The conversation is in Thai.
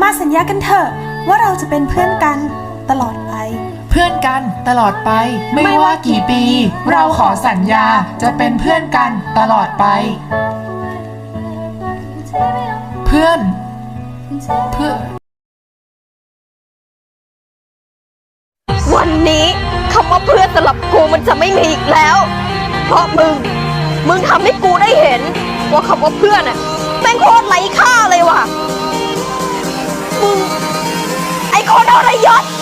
มาสัญญากันเถอะว่าเราจะเป็นเพื่อนกันตลอดไป เพื่อนกันตลอดไป ไม่ว่ากี่ปี เราขอสัญญาจะเป็นเพื่อนกันตลอดไป เพื่อน เพื่อน วันนี้คำว่าเพื่อนสำหรับกูมันจะไม่มีอีกแล้ว เพราะมึง มึงทำให้กูได้เห็น ว่าคำว่าเพื่อนอะแม่งโคตร ทรยศ